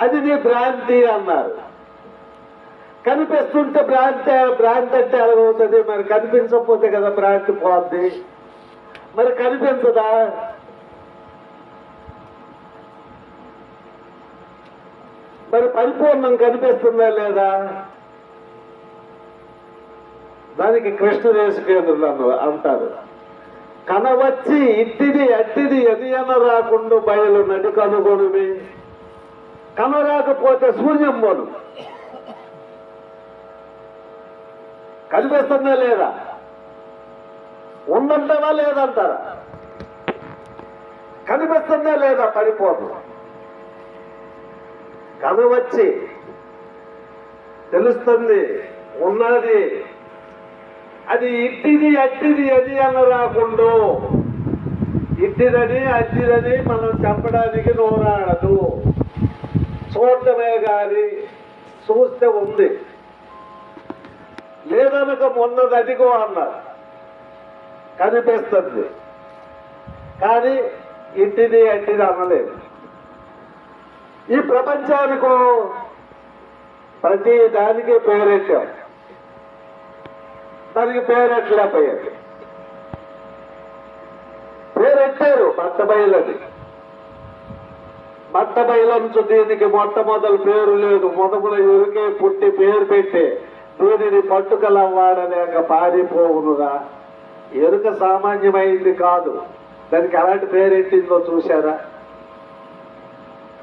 అది నీ భ్రాంతి అన్నారు. కనిపిస్తుంటే భ్రాంతి భ్రాంతి అంటే ఎలాగవుతుంది? మరి కనిపించకపోతే కదా భ్రాంతి పోద్ది. మరి కనిపించదా? మరి పరిపూర్ణం కనిపిస్తుందా లేదా? దానికి కృష్ణదేశకేంద్రులు అన్న అంటారు. కనవచ్చి ఇట్టిది అట్టిది ఎది రాకుండా బయలు నడి కనరాకపోతే శూన్యం పోను కనిపిస్తుందా లేదా? ఉందంటావా లేదంటారా? కనిపిస్తుందా లేదా పరిపూర్ణం కనవచ్చి తెలుస్తుంది ఉన్నది. అది ఇట్టిది అట్టిది అది అని రాకుండా ఇట్టిదని అట్టిదని మనం చెప్పడానికి నోరాడదు. చూడటమే కానీ చూస్తే ఉంది. లేదనక మొన్నది అదిగో అన్నారు కనిపిస్తుంది. కానీ ఇంటిది అంటిది అనలేదు. ఈ ప్రపంచానికి ప్రతి దానికి పేరెట్టాం. దానికి పేరెట్టలేకపోయారు పేరెట్టారు బట్ట బయలని బట్ట బయలంచు దీనికి మొట్టమొదలు పేరు లేదు. మొదముల ఎరుకే పుట్టి పేరు పెట్టి దీనిని పట్టుకల వాడలేక పారిపోవునుగా ఎరుక సామాన్యమైంది కాదు. దానికి ఎలాంటి పేరెట్టిందో చూశారా?